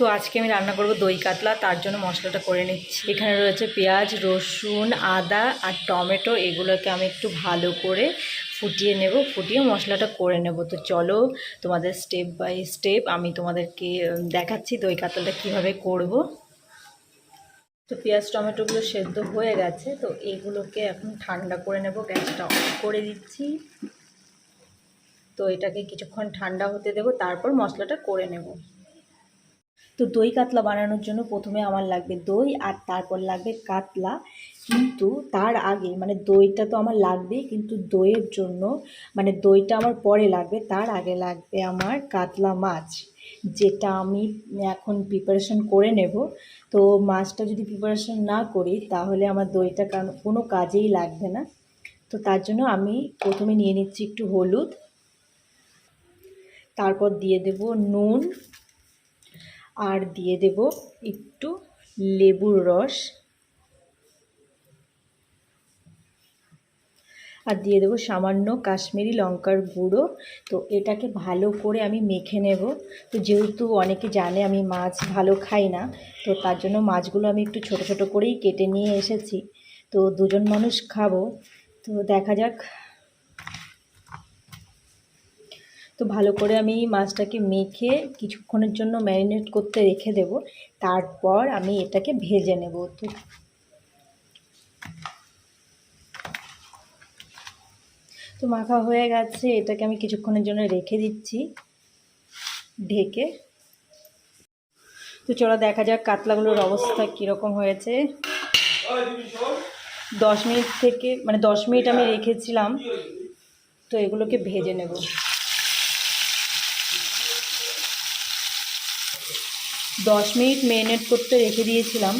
তো আজকে আমি রান্না করব দই কাতলা, তার জন্য মশলাটা করে নিচ্ছি। এখানে রয়েছে পেঁয়াজ, রসুন, আদা আর টমেটো, এগুলোকে আমি একটু ভালো করে ফুটিয়ে নেব, ফুটিয়ে মশলাটা করে নেব। তো চলো তোমাদের স্টেপ বাই স্টেপ আমি তোমাদেরকে দেখাচ্ছি দই কাতলাটা কীভাবে করব। তো পেঁয়াজ, টমেটোগুলো সেদ্ধ হয়ে গেছে, তো এগুলোকে এখন ঠান্ডা করে নেব, গ্যাসটা অফ করে দিচ্ছি। তো এটাকে কিছুক্ষণ ঠান্ডা হতে দেবো, তারপর মশলাটা করে নেব। তো দই কাতলা বানানোর জন্য প্রথমে আমার লাগবে দই আর তারপর লাগবে কাতলা। কিন্তু তার আগে মানে দইটা তো আমার লাগবেই, কিন্তু দইয়ের জন্য মানে দইটা আমার পরে লাগবে, তার আগে লাগবে আমার কাতলা মাছ, যেটা আমি এখন প্রিপারেশন করে নেব। তো মাছটা যদি প্রিপারেশন না করি, তাহলে আমার দইটা কোনো কাজেই লাগবে না। তো তার জন্য আমি প্রথমে নিয়ে নিচ্ছি একটু হলুদ, তারপর দিয়ে দেব নুন আর দিয়ে দেব একটু লেবুর রস। আর দিয়ে দেবো সামান্য কাশ্মীরি লঙ্কার গুঁড়ো। তো এটাকে ভালো করে আমি মেখে নেব। তো যেহেতু অনেকে জানে আমি মাছ ভালো খাই না, তো তার জন্য মাছগুলো আমি একটু ছোট ছোট করেই কেটে নিয়ে এসেছি। তো দুজন মানুষ খাব। তো দেখা যাক তো ভালো করে আমি মাছটাকে মেখে কিছুক্ষণের জন্য ম্যারিনেট করতে রেখে দেব। তারপর আমি এটাকে ভেজে নেব তো। তো মাখা হয়ে গেছে, এটাকে আমি কিছুক্ষণের জন্য রেখে দিচ্ছি ঢেকে। তো চলো দেখা যাক কাতলাগুলোর অবস্থা কীরকম হয়েছে। দশ মিনিট থেকে মানে দশ মিনিট আমি রেখেছিলাম, তো এগুলোকে ভেজে নেব। দশ মিনিট মেরিনেট করতে রেখে দিয়েছিলাম।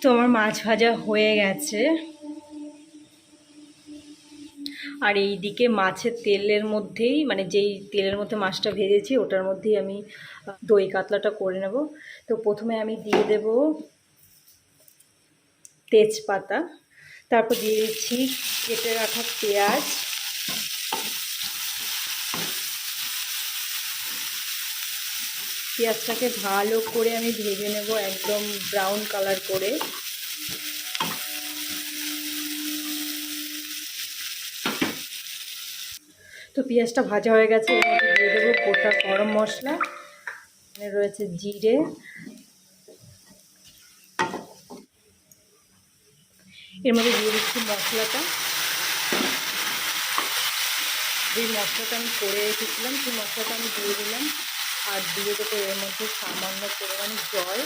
তো আমার মাছ ভাজা হয়ে গেছে। আর এই দিকে মাছের তেলের মধ্যেই মানে যেই তেলের মধ্যে মাছটা ভেজেছি, ওটার মধ্যেই আমি দই কাতলাটা করে নেব। তো প্রথমে আমি দিয়ে দেব তেজপাতা, তারপর দিয়ে দিচ্ছি কেটে রাখা পেঁয়াজ। পেঁয়াজটাকে ভালো করে আমি ভেজে নেব একদম ব্রাউন কালার করে। তো পেঁয়াজটা ভাজা হয়ে গেছে দিয়ে দেবো গোটা গরম মশলা। এখানে রয়েছে জিরে। এর মধ্যে দিয়ে দিচ্ছি মশলাটা। যেই মশলাটা আমি করে রেখেছিলাম, সেই মশলাটা আমি দিয়ে দিলাম। আর দিয়ে দেবো এর মধ্যে সামান্য পরিমাণে জল।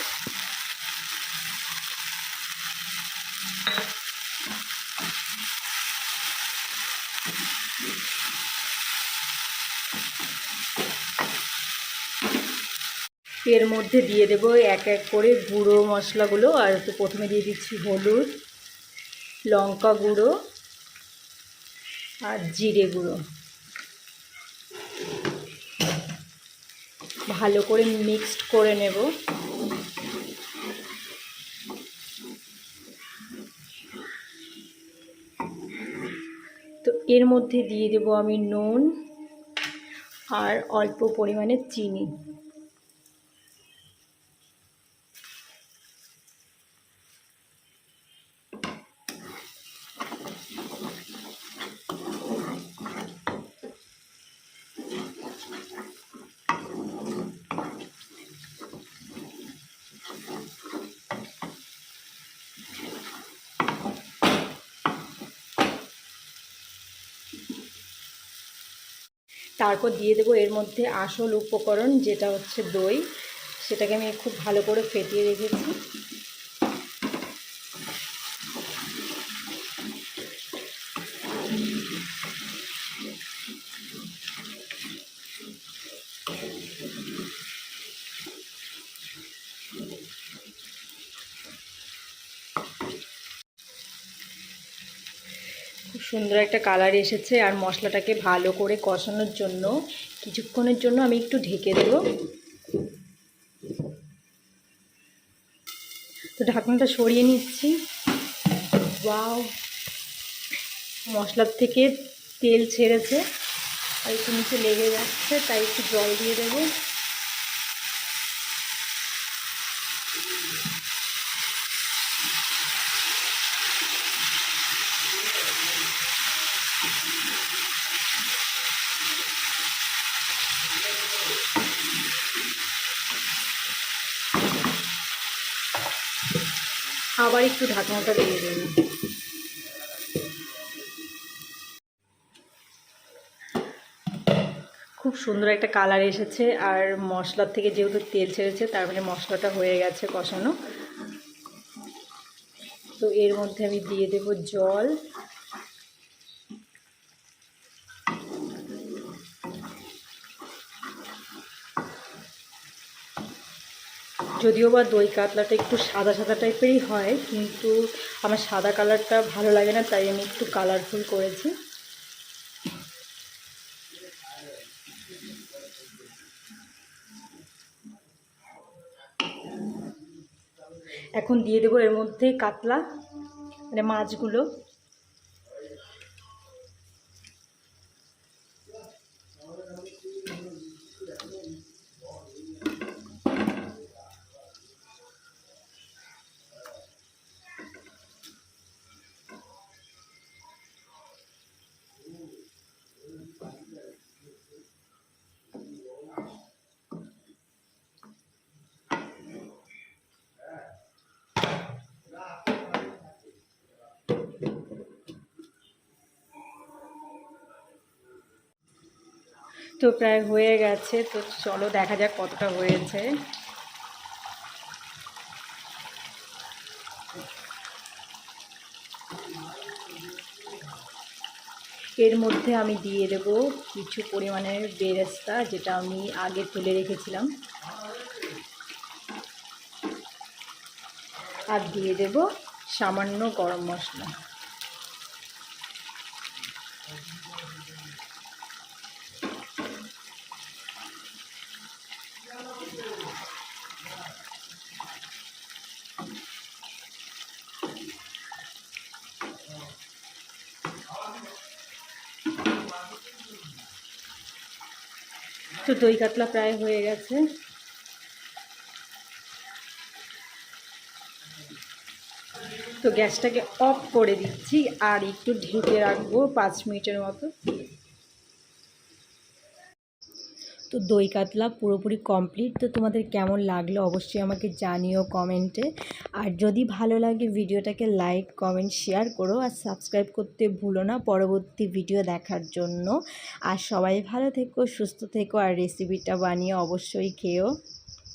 এর মধ্যে দিয়ে দেব এক এক করে গুঁড়ো মশলাগুলো, আর তো প্রথমে দিয়ে দিচ্ছি হলুদ, লঙ্কা গুঁড়ো আর জিরে গুঁড়ো। ভালো করে মিক্সড করে নেব। তো এর মধ্যে দিয়ে দেব আমি নুন আর অল্প পরিমাণে চিনি। তারপর দিয়ে দেবো এর মধ্যে আসল উপকরণ, যেটা হচ্ছে দই। সেটাকে আমি খুব ভালো করে ফেটিয়ে রেখেছি। সুন্দর একটা কালার এসেছে আর মশলাটাকে ভালো করে কষানোর জন্য, কিছুক্ষণের জন্য আমি একটু ঢেকে দেব। তো ঢাকনাটা সরিয়ে নিচ্ছি। ওয়াও! মশলার থেকে তেল ছেড়েছে আর একটু নিচে লেগে যাচ্ছে, তাই একটু জল দিয়ে দেবো। আবার একটু ঢাকনাটা দিয়ে দেবো খুব সুন্দর একটা কালার এসেছে, আর মশলার থেকে যেহেতু তেল ছেড়েছে, তার মানে মশলাটা হয়ে গেছে কষানো। তো এর মধ্যে আমি দিয়ে দেব জল। যদিও বা দই কাতলাটা একটু সাদা সাদা টাইপেরই হয়, কিন্তু আমার সাদা কালারটা ভালো লাগে না, তাই আমি একটু কালারফুল করেছি। এখন দিয়ে দেবো এর মধ্যে কাতলা মানে মাছগুলো। তো প্রায় হয়ে গেছে, তো চলো দেখা যাক কতটা হয়েছে। এর মধ্যে আমি দিয়ে দেব কিছু পরিমাণের বেরেস্তা, যেটা আমি আগে তুলে রেখেছিলাম। আর দিয়ে দেব সামান্য গরম মশলা। তো দই কাতলা প্রায় হয়ে গেছে। তো গ্যাসটাকে অফ করে দিচ্ছি আর একটু ঢেকে রাখব পাঁচ মিনিটের মতো। তো দই কাতলা পুরোপুরি কমপ্লিট তো তোমাদের কেমন লাগল অবশ্যই আমাকে জানিও কমেন্টে আর যদি ভালো লাগে ভিডিওটাকে লাইক কমেন্ট শেয়ার করো আর সাবস্ক্রাইব করতে ভুলো না পরবর্তী ভিডিও দেখার জন্য। আর সবাই ভালো থেকো, সুস্থ থেকো আর রেসিপিটা বানিয়ে অবশ্যই খেও